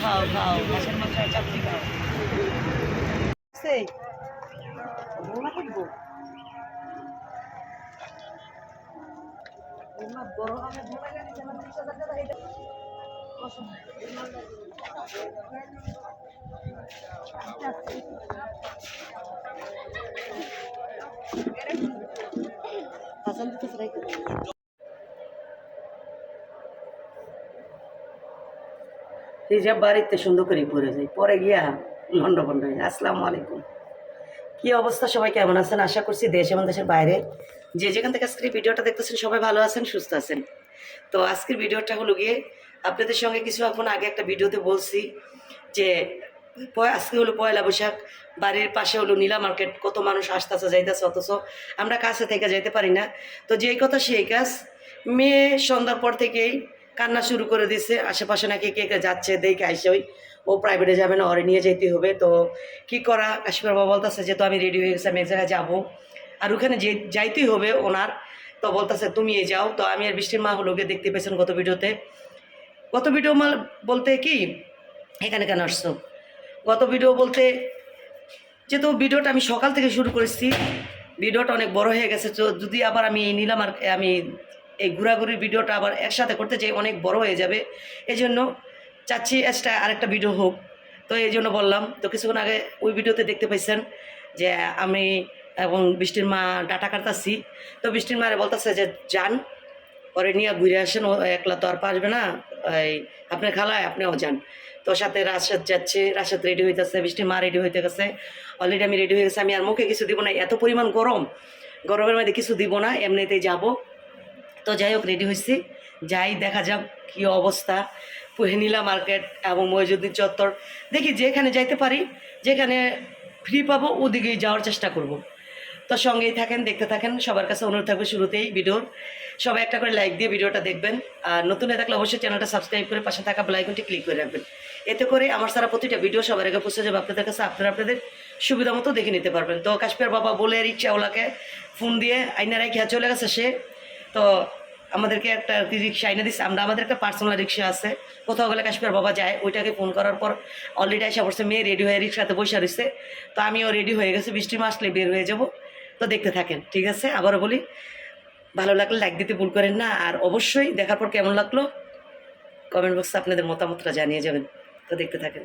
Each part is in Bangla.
খাও খাও মাছের মাংস আর চাপড়ি খাও সেই বৌমা করব বৌমা বড় হবে বৌমা জানি যে আমার তিরিশ হাজার টাকা এটা পছন্দ। হাসান দিতেছে হিজাব বাড়িতে সুন্দর করে পরে যাই পরে গিয়া লন্ড বন্ড হয়ে। আসসালামু আলাইকুম। কি অবস্থা সবাই, কেমন আছেন? আশা করছি দেশ এবং দেশের বাইরে। যে যেখান থেকে আজকের ভিডিওটা দেখতেছেন, সবাই ভালো আছেন, সুস্থ আছেন। তো আজকের ভিডিওটা হলো গিয়ে আপনাদের সঙ্গে কিছু এখন আগে একটা ভিডিওতে বলছি যে আজকে হলো পয়লা বৈশাখ, বাড়ির পাশে হলো নীলা মার্কেট, কত মানুষ আসতেছে যাইতেছে, অথচ আমরা কাছে থেকে যাইতে পারি না। তো যেই কথা সেই কাজ। মেয়ে সন্ধ্যার পর থেকেই কান্না শুরু করে দিছে। আশেপাশে নাকি কে কে যাচ্ছে দেখে আইসে ওই। ও প্রাইভেটে যাবে না, ওরে নিয়ে যেতে হবে। তো কি করা? কাশ্মীর বাবা বলতেছে যে, তো আমি রেডি হয়ে গেছি, আমি এক জায়গায় যাব। আর ওখানে যে যাইতেই হবে ওনার, তো বলতেছে, তুমি যাও। তো আমি আর বৃষ্টির মা হলো গিয়ে দেখতে পেয়েছেন গত ভিডিওতে। গত ভিডিও মাল বলতে কি, এখানে কেন আসছো? গত ভিডিও বলতে, যেহেতু ভিডিওটা আমি সকাল থেকে শুরু করেছি, ভিডিওটা অনেক বড় হয়ে গেছে, তো যদি আবার আমি নিলাম আর আমি এই ঘোরাঘুরির ভিডিওটা আবার একসাথে করতে চাই অনেক বড় হয়ে যাবে। এই জন্য চাচ্ছি এক্সট্রা আরেকটা ভিডিও হোক। তো এই জন্য বললাম, তো কিছুক্ষণ আগে ওই ভিডিওতে দেখতে পাইছেন যে আমি এবং বৃষ্টির মা ডাটা কাটতাছি। তো বৃষ্টির মারে বলতেছে যে, যান, পরে নিয়ে ঘুরে আসেন, ও একলা তো আর পারবে না। এই আপনার খালায়, আপনিও যান। তো সাথে রাশেদ যাচ্ছে, রাশেদ রেডি হইতেছে, বৃষ্টির মা রেডি হইতে গেছে। অলরেডি আমি রেডি হয়ে গেছি, আমি আর মুখে কিছু দিব না, এত পরিমাণ গরম। গরমের মধ্যে কিছু দিব না, এমনিতেই যাব। তো যাই হোক রেডি হয়েছি যাই, দেখা যাক কী অবস্থা। নীলা মার্কেট এবং মহিজুদ্দিন চত্বর। দেখি যেখানে যাইতে পারি, যেখানে ফ্রি পাবো, ওদিকেই যাওয়ার চেষ্টা করব। তো সঙ্গেই থাকেন, দেখতে থাকেন। সবার কাছে অনুরোধ থাকবে শুরুতেই ভিডিওর। সবাই একটা করে লাইক দিয়ে ভিডিওটা দেখবেন। আর নতুন হয়ে থাকলে অবশ্যই চ্যানেলটা সাবস্ক্রাইব করে পাশে থাকা বেলাইকনটি ক্লিক করে রাখবেন। এতে করে আমার সারা প্রতিটা ভিডিও সবার আগে পৌঁছে যাবে। আপনাদের কাছে আপনারা আপনাদের সুবিধা মতো দেখে নিতে পারবেন। তো কাশ্মীর বাবা বলে রিক্সাওয়ালাকে ফোন দিয়ে আইনা রাখিয়া চলে গেছে সে। তো আমাদেরকে একটা আর কি রিক্সা এনে দিচ্ছে আমরা, আমাদের একটা পার্সোনাল রিক্সা আছে। কোথাও গেলে কাশ্মীর বাবা যায়, ওইটাকে ফোন করার পর অলরেডি এসে পড়ছে, মেয়ে রেডি হয়ে রিক্সাতে বসে রয়েছে তো আমিও রেডি হয়ে গেছি, বৃষ্টি মাস আসলে বের হয়ে যাব। তো দেখতে থাকেন, ঠিক আছে? আবারও বলি, ভালো লাগলে লাইক দিতে ভুল করেন না, আর অবশ্যই দেখার পর কেমন লাগল কমেন্ট বক্সে আপনাদের মতামতটা জানিয়ে যাবেন। তো দেখতে থাকেন।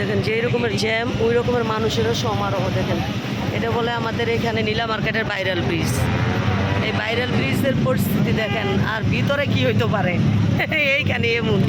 দেখেন, যেই রকমের জ্যাম, ওই রকমের মানুষেরও সমারোহ দেখেন। এটা বলে আমাদের এখানে নীলা মার্কেটের ভাইরাল ব্রিজ এই ভাইরাল ব্রিজের পরিস্থিতি দেখেন, আর ভিতরে কি হইতে পারে? এইখানে এমন।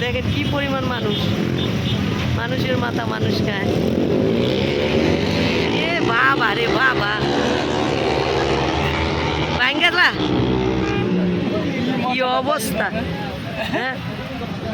দেখেন, কি পরিমাণ মানুষ। মানুষের মাথা মানুষ খায়। এ বাবা রে বাবা। ভাঙ্গালা কি অবস্থা? হ্যাঁ দশটার মতন গেছে আমি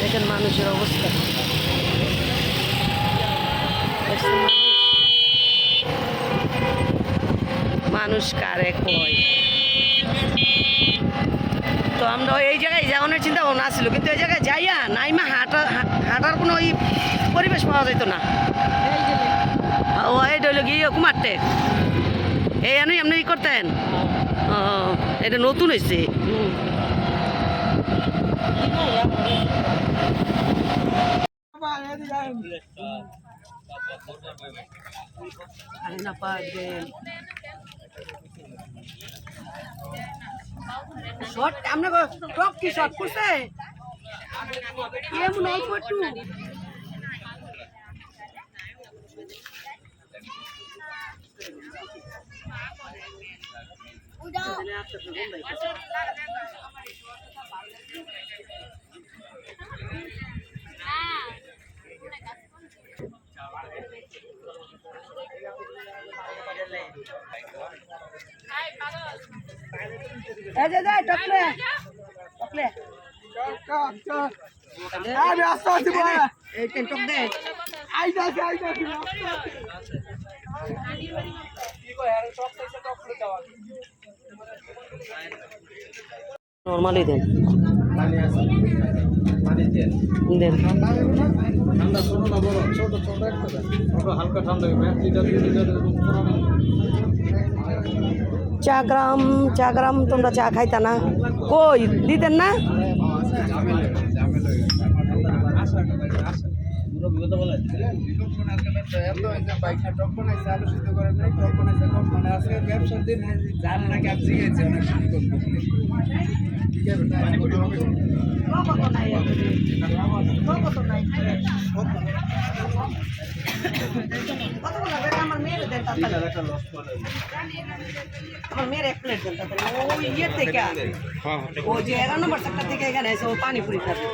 দেখেন মানুষের অবস্থা। মানুষ? কারে কয়? তো আমরা এই জায়গায় যাওয়ানোর চিন্তা ভাবনা আসছিল কিন্তু এই জায়গায় যাইয়া নাইমা হাঁটা হাঁটার কোনো ওই পরিবেশ পাওয়া যেত না। ও এই ডইল গিয়ে কুমারটে। এই আনুই আপনি করতেন? এটা নতুন হয়েছে শর্ট আমরা টপ কি শর্ট করছে। এমন অল্প একটু উড়াও যে যে আমি আস্তে আস্তে বলে এই টেন টপ দে আইতাছি আইতাছি নরমালি দেন দেন ঠান্ডা ছোট না বড় ছোট ছোট একটা। হালকা ঠান্ডা লিটার চা গ্রাম চা গ্রাম তোমরা চা খাইতা না। কই দিতেন না? দেন আমার মেয়ের এক প্লেট দেন তাড়াতাড়ি। ওই ইয়ে থেকে ও যে এগারো নম্বর সেক্টর থেকে এখানে এসে ও পানিপুরি খাবে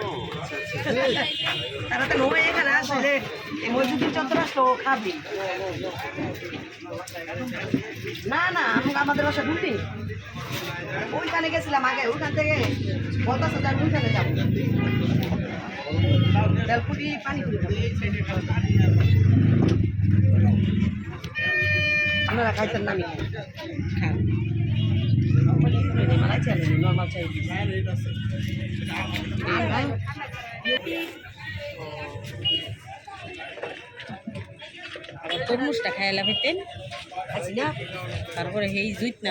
তারা তো ও এখানে আসলে এই ও খাবি। না না আমরা আমাদের বাসা ঢুকি ওইখানে গেছিলাম আগে ওইখান থেকে যে আমি ওইখানে যাব। পানিপুরি আপনারা খাইতেন না আমি? খাই। খান মালাই চাই নর্মাল চাই তরমুজটা খাইলা পেতেন খাইছি তারপরে সেই জুইত না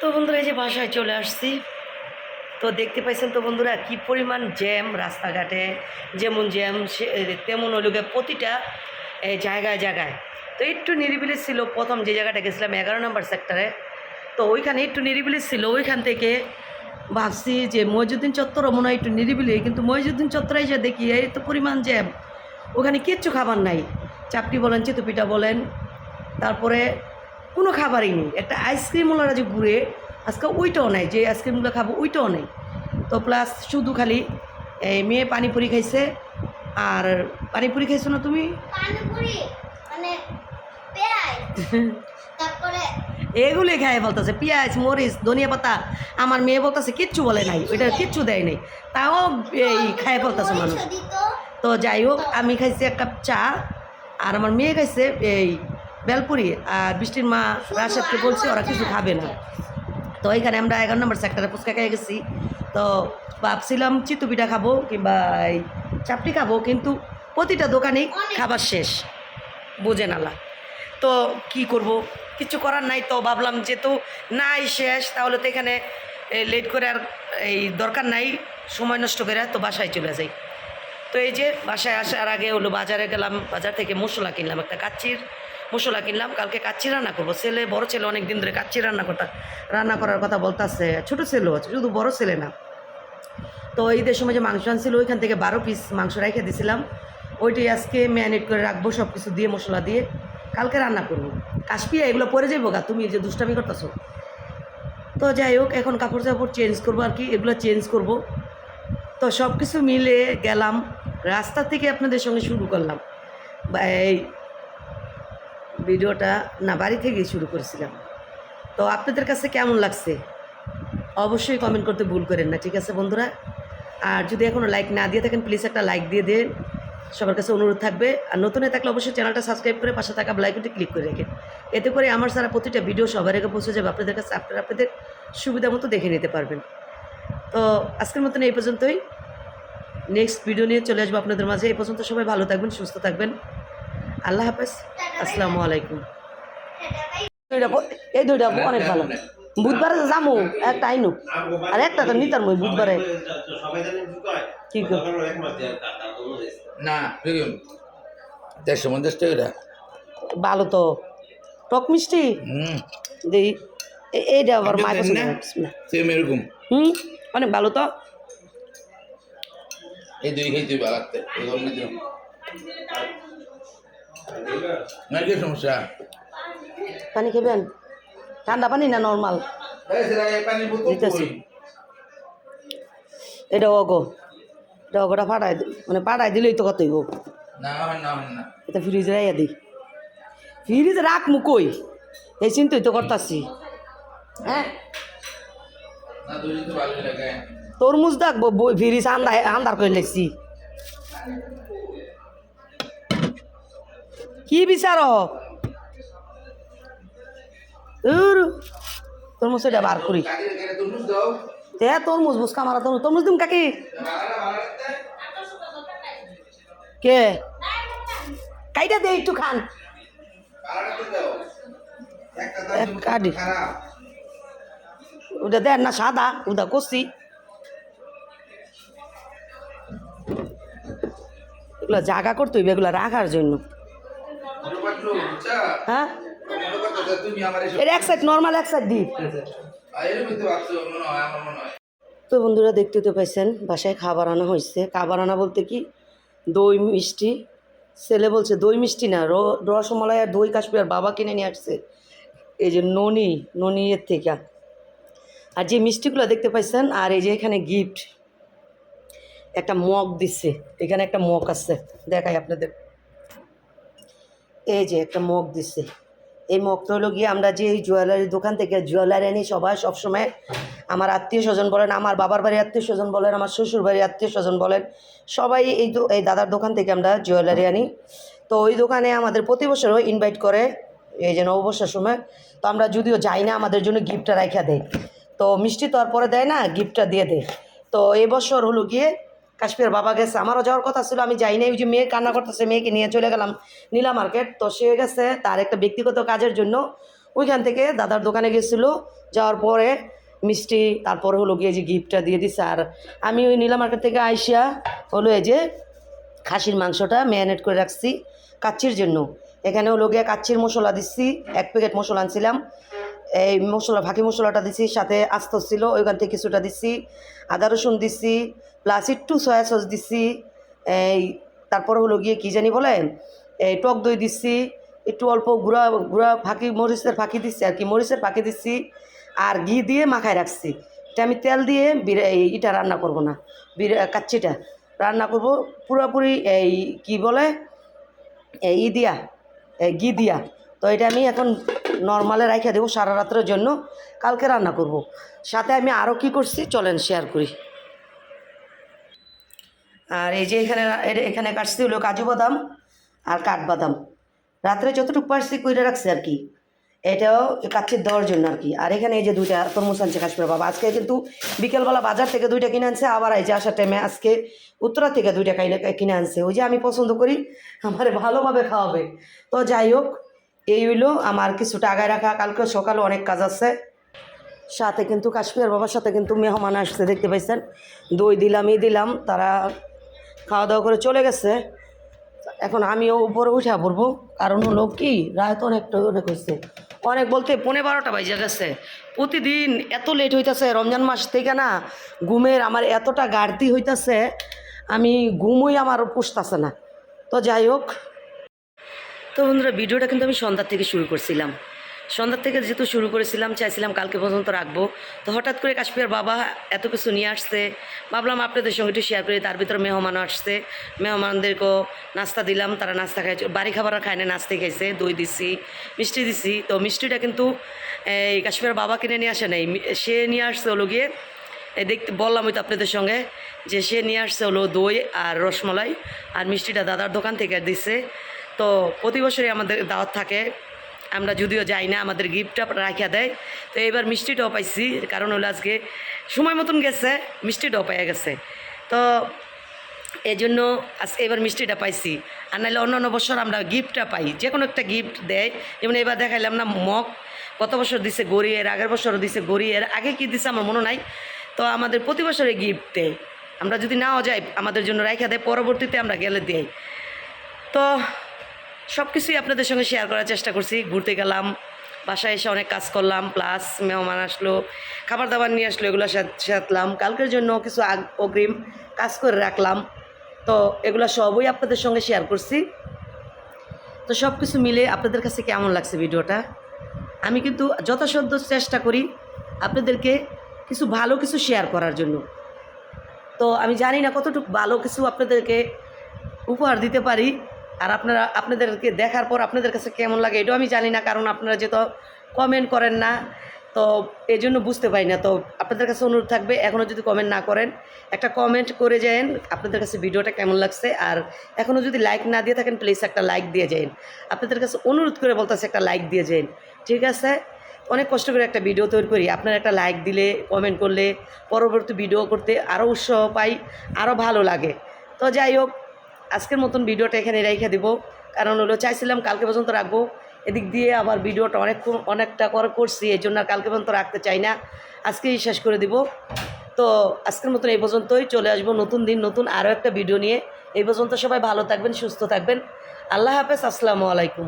তো বন্ধুরা, এই যে বাসায় চলে আসছি। তো দেখতে পাইছেন তো বন্ধুরা, কি পরিমাণ জ্যাম রাস্তাঘাটে। যেমন জ্যাম তেমন হলো প্রতিটা জায়গায় জায়গায়। তো একটু নিরিবিলি ছিল, প্রথম যে জায়গাটা গেছিলাম, এগারো নম্বর সেক্টরে তো ওইখানে একটু নিরিবিলি ছিল, ওইখান থেকে ভাবছি যে মহিজুদ্দিন চত্বরও মনে হয় একটু নিরিবিলি কিন্তু মহিজুদ্দিন চত্বরে এসে দেখি এই তো পরিমাণ জ্যাম। ওখানে কিচ্ছু খাবার নাই। চাপটি বলেন চিতুপিঠা বলেন তারপরে কোনো খাবারই নেই। একটা আইসক্রিম ওনারা যে ঘুরে আজকে ওইটাও নেই যে আইসক্রিমগুলো খাব ওইটাও নেই। তো প্লাস শুধু খালি এই মেয়ে পানিপুরি খাইছে আর পানিপুরি খাইছো না তুমি পানিপুরি মানে পেঁয়াজ তারপরে এগুলোই খায় বলতেছে পেঁয়াজ, মরিচ, ধনিয়া পাতা, আমার মেয়ে বলতেছে, কিচ্ছু বলে নাই। ওইটা কিচ্ছু দেয় নাই। তাও এই খায় বলতেছে মানুষ। তো যাই হোক, আমি খাইছি এক কাপ চা, আর আমার মেয়ে খাইছে এই বেলপুরি, আর বৃষ্টির মা রাশেদকে বলছে, ওরা কিছু খাবে না। তো এখানে আমরা এগারো নম্বর সেক্টরে ফুচকা খেয়ে গেছি। তো ভাবছিলাম, চিতু পিঠা খাব কিংবা এই চাপটি খাব, কিন্তু প্রতিটা দোকানেই খাবার শেষ। বোঝে নালা তো কি করব? কিছু করার নাই তো, ভাবলাম যেহেতু নাই শেষ, তাহলে তো এখানে লেট করে আর এই দরকার নাই, সময় নষ্ট করে তো বাসায় চলে যাই। তো এই যে বাসায় আসার আগে হলো বাজারে গেলাম, বাজার থেকে মশলা কিনলাম, একটা কাচ্চির মশলা কিনলাম, কালকে কাচ্চি রান্না করব। ছেলে, বড় ছেলে অনেক দিন ধরে কাচ্চি রান্না করতা, রান্না করার কথা বলতেছে, ছোটো আছে, শুধু বড় ছেলে না। তো ঈদের সময় যে মাংস আনছিল, ওইখান থেকে বারো পিস মাংস রেখে দিয়েছিলাম ওইটাই আজকে ম্যারিনেট করে রাখব সব কিছু দিয়ে, মশলা দিয়ে। কালকে রান্না করব। কাশপিয়া এগুলো পরে যাইবো গা? তুমি যে দুষ্টামি করতেছো। তো যাই হোক, এখন কাপড় চাপড় চেঞ্জ করব আর কি, এগুলো চেঞ্জ করব। তো সব কিছু মিলে গেলাম, রাস্তা থেকে আপনাদের সঙ্গে শুরু করলাম। বা এই ভিডিওটা না, বাড়ি থেকেই শুরু করেছিলাম। তো আপনাদের কাছে কেমন লাগছে? অবশ্যই কমেন্ট করতে ভুল করেন না, ঠিক আছে বন্ধুরা? আর যদি এখনও লাইক না দিয়ে থাকেন প্লিজ একটা লাইক দিয়ে দেন। সবার কাছে অনুরোধ থাকবে। আর নতুন থাকলে অবশ্যই চ্যানেলটা সাবস্ক্রাইব করে পাশে থাকা বেলাইকনটি ক্লিক করে রাখেন এতে করে আমার সারা প্রতিটা ভিডিও সবার আগে পৌঁছে যাবে। আপনাদের কাছে আপনারা আপনাদের সুবিধা মতো দেখে নিতে পারবেন। তো আজকের মতন এই পর্যন্তই। নেক্সট ভিডিও নিয়ে চলে আসব আপনাদের মাঝে। এই পর্যন্ত সবাই ভালো থাকবেন, সুস্থ থাকবেন। আল্লাহ হাফেজ। আসসালামু আলাইকুম। এই দুইটা অনেক ভালো। বুধবারে যাব একটা আইনু আর একটা তো নিতার মই বুধবারে। কি না দেড়শো পঞ্চাশ টাকা ভালো তো। টক মিষ্টি? দেই এইটা আবার মায়ের পছন্দ? সেম এরকম। হুম অনেক ভালো তো। এই দুই খাই তুই বাগাতে এই না কি সমস্যা? পানি খাবেন? ঠান্ডা পানি না নর্মাল দিতেছি। এটা অগো এটা অগোটা ফাটাই মানে পাঠাই দিলেই তো কতই না এটা ফ্রিজে রাইয়া দিই ফ্রিজে রাখ মুকই এই চিন্তাই তো করতাছি। হ্যাঁ? তরমুজ দেখব ফ্রিজ আন্দার আন্দার করে লেগছি কি বিচার তরমুজ এটা বার করি। তে তরমুজ বুঝকা মারা তরমুজ। তরমুজ দিম কাকি? কে? কাইটা দে একটু খান। কাটি। ওটা দেন না, সাদা। ওটা করছি এগুলো জাগা করতে হইবে, এগুলো রাখার জন্য। হ্যাঁ মনে করতে তুমি আমার এসব এর এক সাইড নর্মাল এক সাইড দিই তো বন্ধুরা দেখতে তো পাইছেন বাসায় খাবার আনা হয়েছে খাবার আনা বলতে কি? দই মিষ্টি। ছেলে বলছে দই মিষ্টি না র- রসমালাই আর দই কাশ্মীর আর বাবা কিনে নিয়ে আসছে। এই যে ননি ননি এর থেকে। আর যে মিষ্টিগুলো দেখতে পাইছেন আর এই যে এখানে গিফট একটা মগ দিচ্ছে এখানে একটা মগ আছে। দেখাই আপনাদের। এই যে একটা মগ দিচ্ছে এই মগটা হলো গিয়ে আমরা যে এই জুয়েলারি দোকান থেকে জুয়েলারি আনি, সবাই সবসময় আমার আত্মীয় স্বজন বলেন, আমার বাবার বাড়ির আত্মীয় স্বজন বলেন, আমার শ্বশুর বাড়ির আত্মীয় স্বজন বলেন, সবাই এই এই দাদার দোকান থেকে আমরা জুয়েলারি আনি। তো ওই দোকানে আমাদের প্রতি বছরও ইনভাইট করে এই যে নববর্ষের সময়। তো আমরা যদিও যাই না, আমাদের জন্য গিফটটা রাখা দেয়। তো মিষ্টি তো আর পরে দেয় না গিফটটা দিয়ে দেয়। তো এবছর হলো গিয়ে কাশ্মীর বাবা গেছে। আমারও যাওয়ার কথা ছিল, আমি যাই নাই। ওই যে মেয়ে কান্না করতেছে, মেয়েকে নিয়ে চলে গেলাম নীলা মার্কেট। তো সে গেছে তার একটা ব্যক্তিগত কাজের জন্য। ওইখান থেকে দাদার দোকানে গেছিল। যাওয়ার পরে মিষ্টি, তারপরে হলো গিয়ে যে গিফটটা দিয়ে দিছে। আর আমি ওই নীলা মার্কেট থেকে আইসিয়া হলো এই যে খাসির মাংসটা ম্যারিনেট করে রাখছি কাচ্চির জন্য। এখানে হলো গিয়ে কাচ্চির মশলা দিচ্ছি, এক প্যাকেট মশলা আনছিলাম। এই মশলা ফাঁকি মশলাটা দিচ্ছি সাথে আস্ত ছিল, ওইখান থেকে কিছুটা দিছি, আদা রসুন দিচ্ছি প্লাস একটু সয়া সস দিচ্ছি এই তারপর হলো গিয়ে কী জানি বলে এই টক দই দিচ্ছি একটু অল্প গুঁড়া গুঁড়া ফাঁকি মরিচের ফাঁকি দিচ্ছি আর কি, মরিচের ফাঁকি দিচ্ছি আর ঘি দিয়ে মাখায় রাখছি। এটা আমি তেল দিয়ে ইটা রান্না করব না কাচ্চিটা রান্না করব, পুরোপুরি এই কি বলে, এই দিয়া ঘি দিয়া। তো এটা আমি এখন নর্মালে রাখা দেবো সারা রাত্রের জন্য। কালকে রান্না করব। সাথে আমি আরও কি করছি, চলেন শেয়ার করি। আর এই যে এখানে এখানে কাটছি হলো কাজু বাদাম আর কাঠবাদাম। রাত্রে যতটুকু পারছি কইরে রাখছি আর কি। এটাও কাচ্ছির দেওয়ার জন্য আর কি। আর এখানে এই যে দুইটা তরমুজ আনছে কাশ্মীর বাবা। আজকে কিন্তু বিকেলবেলা বাজার থেকে দুইটা কিনে আনছে, আবার এই যে আসার টাইমে আজকে উত্তরা থেকে দুইটা কিনে আনছে। ওই যে আমি পছন্দ করি, আমার ভালোভাবে খাওয়াবে। তো যাই হোক এই হইল আমার কিছুটা আগায় রাখা। কালকে সকালে অনেক কাজ আছে। সাথে কিন্তু কাশ্মীর বাবার সাথে কিন্তু মেহমান আসছে, দেখতে পাইছেন? দই দিলাম ই দিলাম, তারা খাওয়া দাওয়া করে চলে গেছে। এখন আমিও উপরে উঠে পড়ব। কারণ হলো কি, রাত অনেকটা অনেক হয়েছে অনেক বলতে পনেরো বারোটা বাজে গেছে। প্রতিদিন এত লেট হইতেছে, রমজান মাস থেকে না ঘুমের আমার এতটা ঘাটতি হইতাছে, আমি ঘুমই আমার পুষতাছে না। তো যাই হোক তো বন্ধুরা, ভিডিওটা কিন্তু আমি সন্ধ্যার থেকে শুরু করছিলাম। সন্ধ্যার থেকে যেহেতু শুরু করেছিলাম, চাইছিলাম কালকে পর্যন্ত রাখব। তো হঠাৎ করে কাশ্মীর বাবা এত কিছু নিয়ে আসছে। ভাবলাম আপনাদের সঙ্গে একটু শেয়ার করি, তার ভিতরে মেহমান আসছে। মেহমানদেরকেও নাস্তা দিলাম, তারা নাস্তা খাইছে। বাড়ি খাবার খায় না নাস্তা খাইছে, দই দিছি, মিষ্টি দিছি। তো মিষ্টিটা কিন্তু, এই কাশ্মীর বাবা কিনে নিয়ে আসে নাই। সে নিয়ে আসছে হলো গিয়ে দেখতে, বললাম ওই তো আপনাদের সঙ্গে যে সে নিয়ে আসছে হলো দই আর রসমালাই, আর মিষ্টিটা দাদার দোকান থেকে দিচ্ছে তো প্রতি বছরই আমাদের দাওয়াত থাকে। আমরা যদিও যাই না, আমাদের গিফটটা রাখিয়া দেয়। তো এবার মিষ্টিটাও পাইছি কারণ হলো আজকে সময় মতন গেছে মিষ্টিটাও পাইয়া গেছে। তো এই জন্য আজকে এবার মিষ্টিটা পাইছি। আর নাহলে অন্য অন্য বছর আমরা গিফটটা পাই যে কোনো একটা গিফট দেয়। যেমন এবার দেখাইলাম না, মগ। গত বছর দিছে গড়ি, এর আগের বছরও দিছে গড়ি, এর আগে কি দিছে আমার মনে নাই। তো আমাদের প্রতি বছরে গিফট দেয়। আমরা যদি নাও যাই, আমাদের জন্য রাইখা দেয়, পরবর্তীতে আমরা গেলে দেই। তো সব কিছুই আপনাদের সঙ্গে শেয়ার করার চেষ্টা করছি। ঘুরতে গেলাম, বাসায় এসে অনেক কাজ করলাম প্লাস মেহমান আসলো খাবার দাবার নিয়ে আসলো, এগুলো সাথলাম কালকের জন্য কিছু অগ্রিম কাজ করে রাখলাম। তো এগুলো সবই আপনাদের সঙ্গে শেয়ার করছি। তো সব কিছু মিলে আপনাদের কাছে কেমন লাগছে ভিডিওটা? আমি কিন্তু যথাসাধ্য চেষ্টা করি আপনাদেরকে কিছু ভালো কিছু শেয়ার করার জন্য। তো আমি জানি না কতটুকু ভালো কিছু আপনাদেরকে উপহার দিতে পারি। আর আপনারা, আপনাদেরকে দেখার পর আপনাদের কাছে কেমন লাগে এটাও আমি জানি না, কারণ আপনারা যেহেতু কমেন্ট করেন না, তো এই জন্য বুঝতে পারি না। তো আপনাদের কাছে অনুরোধ থাকবে এখনও যদি কমেন্ট না করেন, একটা কমেন্ট করে যায়েন আপনাদের কাছে ভিডিওটা কেমন লাগছে, আর এখনও যদি লাইক না দিয়ে থাকেন প্লিজ একটা লাইক দিয়ে যায়েন আপনাদের কাছে অনুরোধ করে বলতেছে, একটা লাইক দিয়ে যায়েন ঠিক আছে? অনেক কষ্ট করে একটা ভিডিও তৈরি করি। আপনারা একটা লাইক দিলে কমেন্ট করলে, পরবর্তী ভিডিও করতে আরও উৎসাহ পাই আরও ভালো লাগে। তো যাই হোক আজকের মতন ভিডিওটা এখানে রেখে দিব। কারণ হলো চাইছিলাম কালকে পর্যন্ত রাখব। এদিক দিয়ে আবার ভিডিওটা অনেক অনেকটা কর করছি, এই জন্য আর কালকে পর্যন্ত রাখতে চাই না। আজকেই শেষ করে দিব। তো আজকের মতন এই পর্যন্তই। চলে আসব নতুন দিন, নতুন আরও একটা ভিডিও নিয়ে। এই পর্যন্ত সবাই ভালো থাকবেন, সুস্থ থাকবেন। আল্লাহ হাফেজ, আসসালামু আলাইকুম।